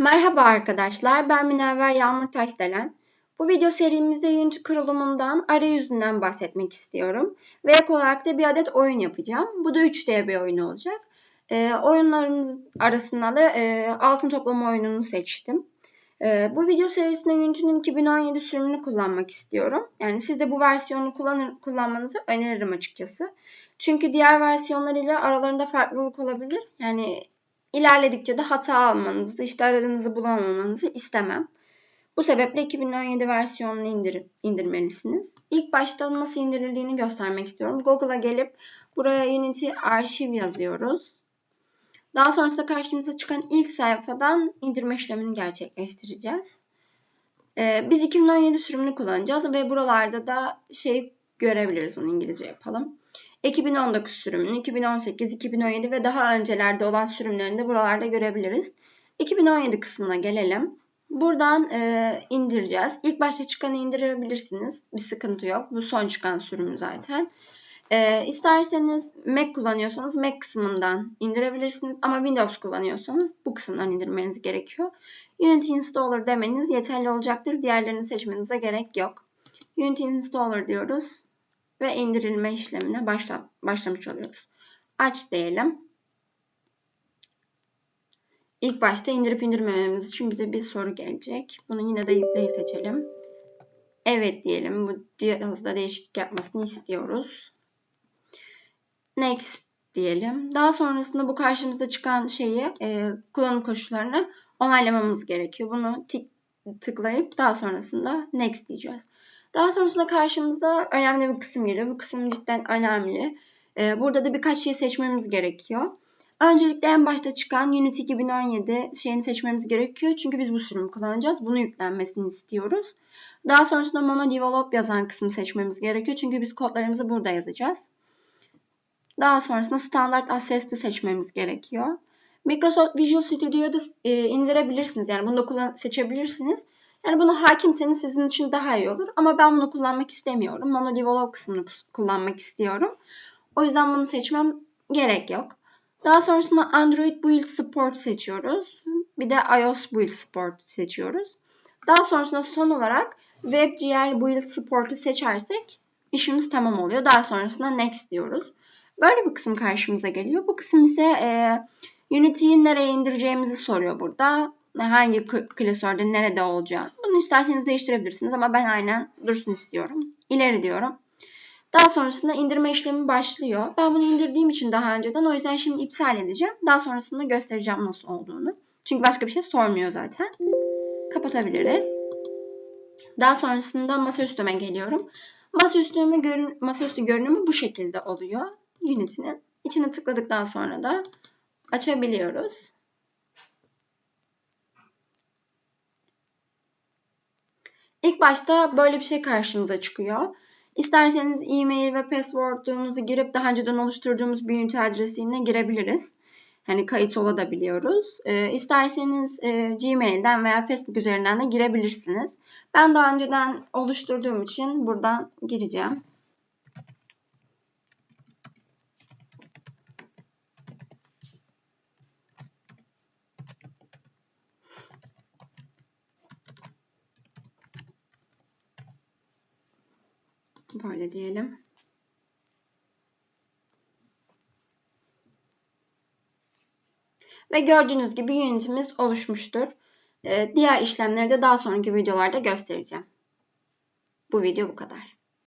Merhaba arkadaşlar, ben Münevver Yağmur Taşdelen. Bu video serimizde Unity kurulumundan, arayüzünden bahsetmek istiyorum. Ve ek olarak da bir adet oyun yapacağım. Bu da 3D bir oyun olacak. Ee, oyunlarımız arasında da e, altın toplama oyununu seçtim. E, bu video serisinde Unity'nin 2017 sürümünü kullanmak istiyorum. Yani siz de bu versiyonu kullanır, kullanmanızı öneririm açıkçası. Çünkü diğer versiyonlarıyla aralarında farklılık olabilir. Yani İlerledikçe de hata almanızı, işte aradığınızı bulamamanızı istemem. Bu sebeple 2017 versiyonunu indir, indirmelisiniz. İlk başta nasıl indirildiğini göstermek istiyorum. Google'a gelip buraya Unity arşiv yazıyoruz. Daha sonrasında karşımıza çıkan ilk sayfadan indirme işlemini gerçekleştireceğiz. Ee, biz 2017 sürümünü kullanacağız ve buralarda da şey görebiliriz. Bunu İngilizce yapalım. 2019 sürümünü, 2018, 2017 ve daha öncelerde olan sürümlerini de buralarda görebiliriz. 2017 kısmına gelelim. Buradan e, indireceğiz. İlk başta çıkanı indirebilirsiniz. Bir sıkıntı yok. Bu son çıkan sürüm zaten. E, isterseniz Mac kullanıyorsanız Mac kısmından indirebilirsiniz. Ama Windows kullanıyorsanız bu kısımdan indirmeniz gerekiyor. Unity Installer demeniz yeterli olacaktır. Diğerlerini seçmenize gerek yok. Unity Installer diyoruz ve indirilme işlemine başla, başlamış oluyoruz. Aç diyelim. İlk başta indirip indirmememiz için bize bir soru gelecek. Bunu yine de yükleyi seçelim. Evet diyelim. Bu cihazda değişiklik yapmasını istiyoruz. Next diyelim. Daha sonrasında bu karşımızda çıkan şeyi e, kullanım koşullarını onaylamamız gerekiyor. Bunu tık, tıklayıp daha sonrasında next diyeceğiz. Daha sonrasında karşımıza önemli bir kısım geliyor. Bu kısım cidden önemli. Ee, burada da birkaç şey seçmemiz gerekiyor. Öncelikle en başta çıkan Unity 2017 şeyini seçmemiz gerekiyor. Çünkü biz bu sürümü kullanacağız. Bunu yüklenmesini istiyoruz. Daha sonrasında Mono Develop yazan kısmı seçmemiz gerekiyor. Çünkü biz kodlarımızı burada yazacağız. Daha sonrasında Standard Access'te seçmemiz gerekiyor. Microsoft Visual Studio'da e, indirebilirsiniz. Yani bunu da kullan seçebilirsiniz. Yani buna hakimseniz sizin için daha iyi olur. Ama ben bunu kullanmak istemiyorum. MonoDevelop kısmını kullanmak istiyorum. O yüzden bunu seçmem gerek yok. Daha sonrasında Android Build Support seçiyoruz. Bir de iOS Build Support seçiyoruz. Daha sonrasında son olarak WebGL Build Support'u seçersek işimiz tamam oluyor. Daha sonrasında Next diyoruz. Böyle bir kısım karşımıza geliyor. Bu kısım ise e, Unity'yi nereye indireceğimizi soruyor burada hangi klasörde nerede olacağı. Bunu isterseniz değiştirebilirsiniz ama ben aynen dursun istiyorum. İleri diyorum. Daha sonrasında indirme işlemi başlıyor. Ben bunu indirdiğim için daha önceden o yüzden şimdi iptal edeceğim. Daha sonrasında göstereceğim nasıl olduğunu. Çünkü başka bir şey sormuyor zaten. Kapatabiliriz. Daha sonrasında masaüstüme geliyorum. Masaüstüme görün masaüstü görünümü bu şekilde oluyor. Unity'nin. İçine tıkladıktan sonra da açabiliyoruz. İlk başta böyle bir şey karşınıza çıkıyor. İsterseniz e-mail ve password'unuzu girip daha önceden oluşturduğumuz bir ünite adresiyle girebiliriz. Hani kayıt olabiliyoruz. E, isterseniz e, Gmail'den veya Facebook üzerinden de girebilirsiniz. Ben daha önceden oluşturduğum için buradan gireceğim. Böyle diyelim. Ve gördüğünüz gibi Unity'miz oluşmuştur. Ee, diğer işlemleri de daha sonraki videolarda göstereceğim. Bu video bu kadar.